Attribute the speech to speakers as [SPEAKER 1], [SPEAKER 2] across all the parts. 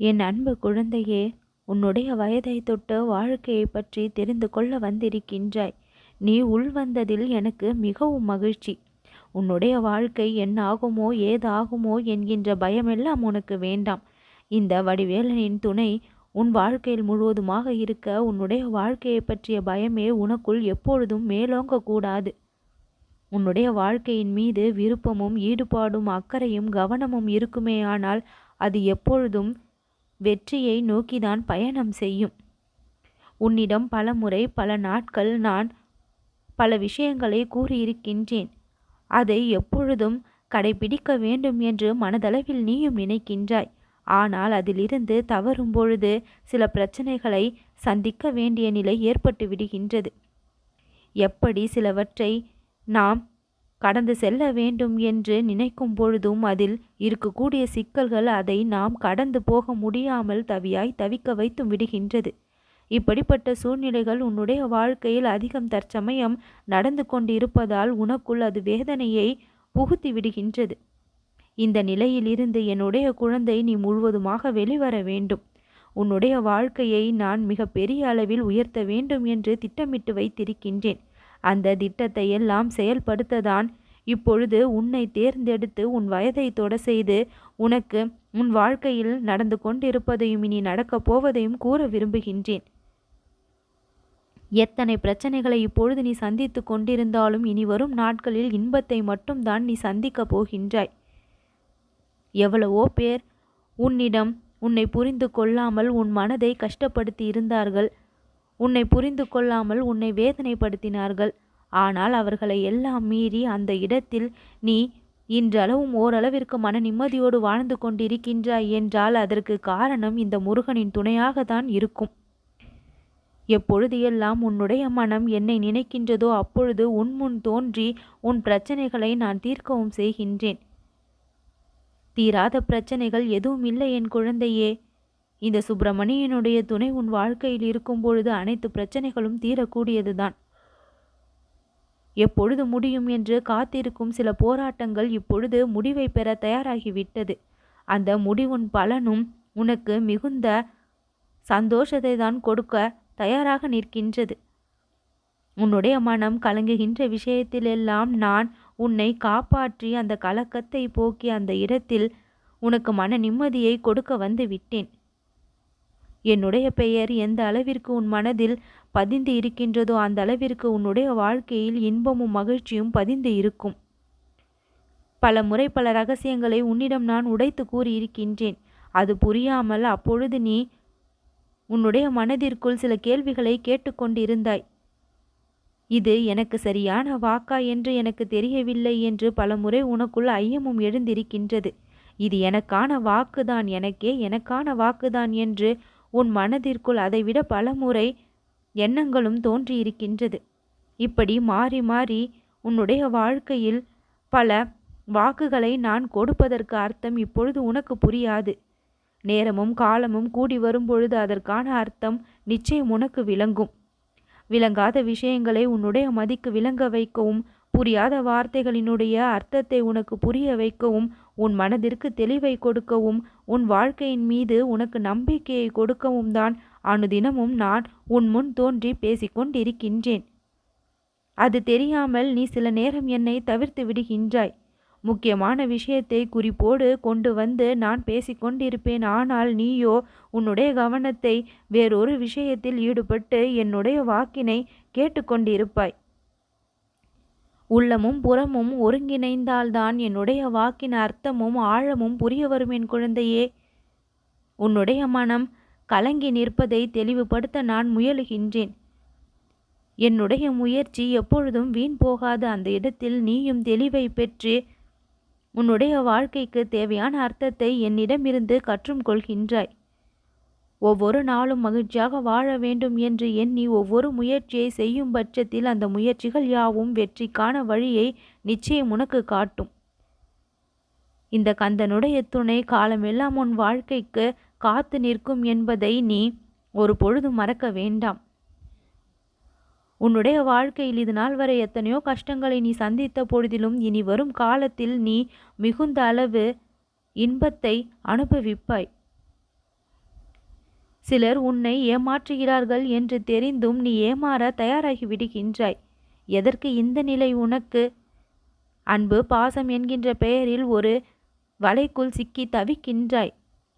[SPEAKER 1] என் அன்பு குழந்தையே உன்னுடைய வயதை தொட்டு வாழ்க்கையை பற்றி தெரிந்து கொள்ள வந்திருக்கின்றாய். நீ உள்வந்ததில் எனக்கு மிகவும் மகிழ்ச்சி. உன்னுடைய வாழ்க்கை என்ன ஆகுமோ ஏதாகுமோ என்கின்ற பயமெல்லாம் உனக்கு வேண்டாம். இந்த வடிவேலனின் துணை உன் வாழ்க்கையில் முழுவதுமாக இருக்க உன்னுடைய வாழ்க்கையை பற்றிய பயமே உனக்குள் எப்பொழுதும் மேலோங்க கூடாது உன்னுடைய வாழ்க்கையின் மீது விருப்பமும் ஈடுபாடும் அக்கறையும் கவனமும் இருக்குமேயானால் அது எப்பொழுதும் வெற்றியை நோக்கிதான் பயணம் செய்யும். உன்னிடம் பல முறை பல நாட்கள் நான் பல விஷயங்களை கூறியிருக்கின்றேன். அதை எப்பொழுதும் கடைபிடிக்க வேண்டும் என்று மனதளவில் நீயும் நினைக்கின்றாய். ஆனால் அதிலிருந்து தவறும் பொழுது சில பிரச்சனைகளை சந்திக்க வேண்டிய நிலை ஏற்பட்டு விடுகின்றது. எப்படி சிலவற்றை நாம் கடந்து செல்ல வேண்டும் என்று நினைக்கும் பொழுதும் அதில் இருக்கக்கூடிய சிக்கல்கள் அதை நாம் கடந்து போக முடியாமல் தவியாய் தவிக்க வைத்து விடுகின்றது. இப்படிப்பட்ட சூழ்நிலைகள் உன்னுடைய வாழ்க்கையில் அதிகம் தற்சமயம் நடந்து கொண்டிருப்பதால் உனக்குள் அது வேதனையை புகுத்தி விடுகின்றது. இந்த நிலையிலிருந்து என்னுடைய குழந்தை நீ முழுவதுமாக வெளிவர வேண்டும். உன்னுடைய வாழ்க்கையை நான் மிக பெரிய அளவில் உயர்த்த வேண்டும் என்று திட்டமிட்டு வைத்திருக்கின்றேன். அந்த திட்டத்தை எல்லாம் செயல்படுத்ததான். இப்பொழுது உன்னை தேர்ந்தெடுத்து உன் வயதை தொட செய்து உனக்கு உன் வாழ்க்கையில் நடந்து கொண்டிருப்பதையும் இனி நடக்கப் போவதையும் கூற விரும்புகின்றேன். எத்தனை பிரச்சனைகளை இப்பொழுது நீ சந்தித்து கொண்டிருந்தாலும் இனி வரும் நாட்களில் இன்பத்தை மட்டும்தான் நீ சந்திக்கப் போகின்றாய். எவ்வளவோ பேர் உன்னிடம் உன்னை புரிந்து கொள்ளாமல் உன் மனதை கஷ்டப்படுத்தி இருந்தார்கள். உன்னை புரிந்து கொள்ளாமல் உன்னை வேதனைப்படுத்தினார்கள். ஆனால் அவர்களை எல்லாம் மீறி அந்த இடத்தில் நீ இன்றளவும் ஓரளவிற்கு மன நிம்மதியோடு வாழ்ந்து கொண்டிருக்கின்றாய் என்றால் அதற்கு காரணம் இந்த முருகனின் துணையாகத்தான் இருக்கும். எப்பொழுது எல்லாம் உன்னுடைய மனம் என்னை நினைக்கின்றதோ அப்பொழுது உன் முன் தோன்றி உன் பிரச்சனைகளை நான் தீர்க்கவும் செய்கின்றேன். தீராத பிரச்சனைகள் எதுவும் இல்லை என் குழந்தையே. இந்த சுப்பிரமணியனுடைய துணை உன் வாழ்க்கையில் இருக்கும் பொழுது அனைத்து பிரச்சனைகளும் தீரக்கூடியதுதான். எப்பொழுது முடியும் என்று காத்திருக்கும் சில போராட்டங்கள் இப்பொழுது முடிவை பெற தயாராகிவிட்டது. அந்த முடிவின் பலனும் உனக்கு மிகுந்த சந்தோஷத்தை தான் கொடுக்க தயாராக நிற்கின்றது. உன்னுடைய மனம் கலங்குகின்ற விஷயத்திலெல்லாம் நான் உன்னை காப்பாற்றி அந்த கலக்கத்தை போக்கி அந்த இடத்தில் உனக்கு மன நிம்மதியை கொடுக்க வந்து விட்டேன். என்னுடைய பெயர் எந்த அளவிற்கு உன் மனதில் பதிந்து இருக்கின்றதோ அந்த அளவிற்கு உன்னுடைய வாழ்க்கையில் இன்பமும் மகிழ்ச்சியும் பதிந்து இருக்கும். பல முறை பல ரகசியங்களை உன்னிடம் நான் உடைத்து கூறியிருக்கின்றேன். அது புரியாமல் அப்பொழுது நீ உன்னுடைய மனதிற்குள் சில கேள்விகளை கேட்டுக்கொண்டிருந்தாய். இது எனக்கு சரியான வாக்கா என்று எனக்கு தெரியவில்லை என்று பலமுறை உனக்குள் ஐயமும் எழுந்திருக்கின்றது. இது எனக்கான வாக்குதான் எனக்கே எனக்கான வாக்குதான் என்று உன் மனதிற்குள் அதைவிட பலமுறை எண்ணங்களும் தோன்றியிருக்கின்றது. இப்படி மாறி மாறி உன்னுடைய வாழ்க்கையில் பல வாக்குகளை நான் கொடுப்பதற்கு அர்த்தம் இப்பொழுது உனக்கு புரியாது. நேரமும் காலமும் கூடி வரும்பொழுது அதற்கான அர்த்தம் நிச்சயம் உனக்கு விளங்கும். விளங்காத விஷயங்களை உன்னுடைய மதிக்கு விளங்க வைக்கவும் புரியாத வார்த்தைகளினுடைய அர்த்தத்தை உனக்கு புரிய வைக்கவும் உன் மனதிற்கு தெளிவை கொடுக்கவும் உன் வாழ்க்கையின் மீது உனக்கு நம்பிக்கையை கொடுக்கவும் தான் அனுதினமும் நான் உன் முன் தோன்றி பேசிக்கொண்டிருக்கின்றேன். அது தெரியாமல் நீ சில நேரம் என்னை தவிர்த்து விடுகின்றாய். முக்கியமான விஷயத்தை குறிப்போடு கொண்டு வந்து நான் பேசிக்கொண்டிருப்பேன். ஆனால் நீயோ உன்னுடைய கவனத்தை வேறொரு விஷயத்தில் ஈடுபட்டு என்னுடைய வாக்கினை கேட்டுக்கொண்டிருப்பாய். உள்ளமும் புறமும் ஒருங்கிணைந்தால்தான் என்னுடைய வாக்கின் அர்த்தமும் ஆழமும் புரிய வரும் என் குழந்தையே. உன்னுடைய மனம் கலங்கி நிற்பதை தெளிவுபடுத்த நான் முயலுகின்றேன். என்னுடைய முயற்சி எப்பொழுதும் வீண் போகாத அந்த இடத்தில் நீயும் தெளிவை பெற்று உன்னுடைய வாழ்க்கைக்கு தேவையான அர்த்தத்தை என்னிடமிருந்து கற்றும் கொள்கின்றாய் ஒவ்வொரு நாளும் மகிழ்ச்சியாக வாழ வேண்டும் என்று எண்ணி ஒவ்வொரு முயற்சியை செய்யும் பட்சத்தில் அந்த முயற்சிகள் யாவும் வெற்றிக்கான வழியை நிச்சயம் உனக்கு காட்டும். இந்த கந்தனுடைய துணை காலமெல்லாம் உன் வாழ்க்கைக்கு காத்து நிற்கும் என்பதை நீ ஒரு பொழுது மறக்க வேண்டாம். உன்னுடைய வாழ்க்கையில் இது நாள் வரை எத்தனையோ கஷ்டங்களை நீ சந்தித்த பொழுதிலும் இனி வரும் காலத்தில் நீ மிகுந்த அளவு இன்பத்தை அனுபவிப்பாய். சிலர் உன்னை ஏமாற்றுகிறார்கள் என்று தெரிந்தும் நீ ஏமாற தயாராகி விடுகின்றாய். எதற்கு இந்த நிலை உனக்கு? அன்பு பாசம் என்கின்ற பெயரில் ஒரு வலைக்குள் சிக்கி தவிக்கின்றாய்.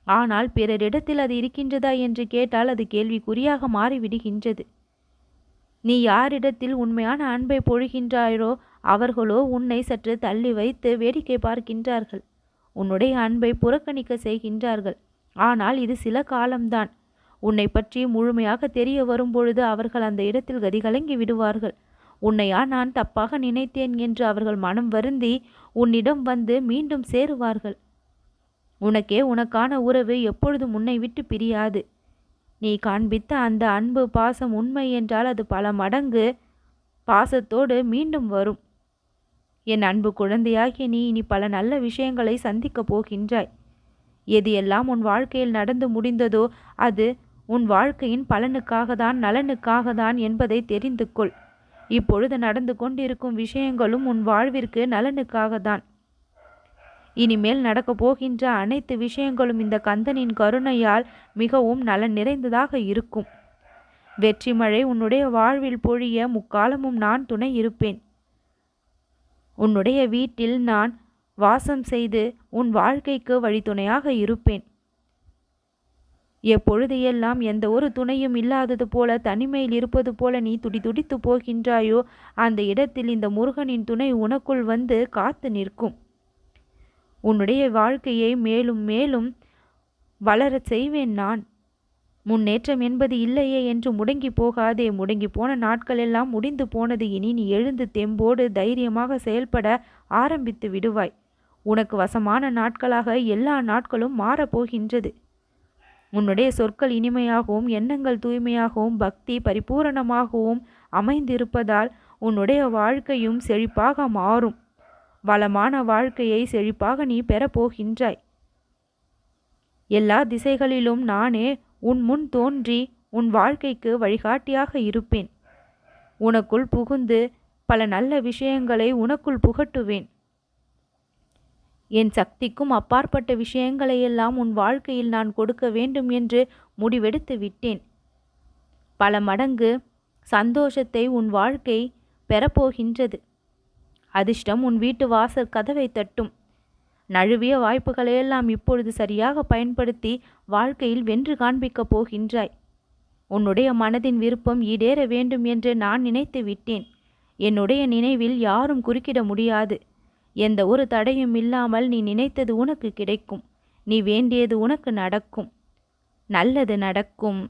[SPEAKER 1] ஆனால் பிறரிடத்தில் அது இருக்கின்றதா என்று கேட்டால் அது கேள்விக்குறியாக மாறிவிடுகின்றது. நீ யாரிடத்தில் உண்மையான அன்பை பொழுகின்றாயோ அவர்களோ உன்னை சற்று தள்ளி வைத்து வேடிக்கை பார்க்கின்றார்கள். உன்னுடைய அன்பை புறக்கணிக்க செய்கின்றார்கள். ஆனால் இது சில காலம்தான். உன்னை பற்றி முழுமையாக தெரிய வரும்பொழுது அவர்கள் அந்த இடத்தில் கதிகலங்கி விடுவார்கள். உன்னையா நான் தப்பாக நினைத்தேன் என்று அவர்கள் மனம் வருந்தி உன்னிடம் வந்து மீண்டும் சேருவார்கள். உனக்கே உனக்கான உறவு எப்பொழுதும் உன்னை விட்டு பிரியாது. நீ காண்பித்த அந்த அன்பு பாசம் உண்மை என்றால் அது பல மடங்கு பாசத்தோடு மீண்டும் வரும். என் அன்பு குழந்தையாகிய நீ இனி பல நல்ல விஷயங்களை சந்திக்கப் போகின்றாய். எது எல்லாம் உன் வாழ்க்கையில் நடந்து முடிந்ததோ அது உன் வாழ்க்கையின் பலனுக்காக தான் நலனுக்காக தான் என்பதை தெரிந்து கொள் இப்பொழுது நடந்து கொண்டிருக்கும் விஷயங்களும் உன் வாழ்விற்கு நலனுக்காக தான் இனிமேல் நடக்கப் போகின்ற அனைத்து விஷயங்களும் இந்த கந்தனின் கருணையால் மிகவும் நலன் நிறைந்ததாக இருக்கும். வெற்றி மழை உன்னுடைய வாழ்வில் பொழிய முக்காலமும் நான் துணை இருப்பேன். உன்னுடைய வீட்டில் நான் வாசம் செய்து உன் வாழ்க்கைக்கு வழித்துணையாக இருப்பேன். எப்பொழுது எல்லாம் எந்த ஒரு துணையும் இல்லாதது போல தனிமையில் இருப்பது போல நீ துடி துடித்து போகின்றாயோ அந்த இடத்தில் இந்த முருகனின் துணை உனக்குள் வந்து காத்து நிற்கும். உன்னுடைய வாழ்க்கையை மேலும் மேலும் வளரச் செய்வேன் நான். முன்னேற்றம் என்பது இல்லையே என்று முடங்கி போகாதே. முடங்கி போன நாட்கள் எல்லாம் முடிந்து போனது. இனி நீ எழுந்து தெம்போடு தைரியமாக செயல்பட ஆரம்பித்து விடுவாய். உனக்கு வசமான நாட்களாக எல்லா நாட்களும் மாறப்போகின்றது உன்னுடைய சொற்கள் இனிமையாகவும் எண்ணங்கள் தூய்மையாகவும் பக்தி பரிபூரணமாகவும் அமைந்திருப்பதால் உன்னுடைய வாழ்க்கையும் செழிப்பாக மாறும். வளமான வாழ்க்கையை செழிப்பாக நீ பெறப்போகின்றாய் எல்லா திசைகளிலும் நானே உன் முன் தோன்றி உன் வாழ்க்கைக்கு வழிகாட்டியாக இருப்பேன். உனக்குள் புகுந்து பல நல்ல விஷயங்களை உனக்குள் புகட்டுவேன். என் சக்திக்கும் அப்பாற்பட்ட விஷயங்களையெல்லாம் உன் வாழ்க்கையில் நான் கொடுக்க வேண்டும் என்று முடிவெடுத்து விட்டேன். பல மடங்கு சந்தோஷத்தை உன் வாழ்க்கை பெறப்போகின்றது. அதிர்ஷ்டம் உன் வீட்டு வாசல் கதவை தட்டும். நழுவிய வாய்ப்புகளையெல்லாம் இப்பொழுது சரியாக பயன்படுத்தி வாழ்க்கையில் வென்று காண்பிக்கப் போகின்றாய். உன்னுடைய மனதின் விருப்பம் ஈடேற வேண்டும் என்று நான் நினைத்து விட்டேன். என்னுடைய நினைவில் யாரும் குறுக்கிட முடியாது. எந்த ஒரு தடையும் இல்லாமல் நீ நினைத்தது உனக்கு கிடைக்கும். நீ வேண்டியது உனக்கு நடக்கும். நல்லது நடக்கும்.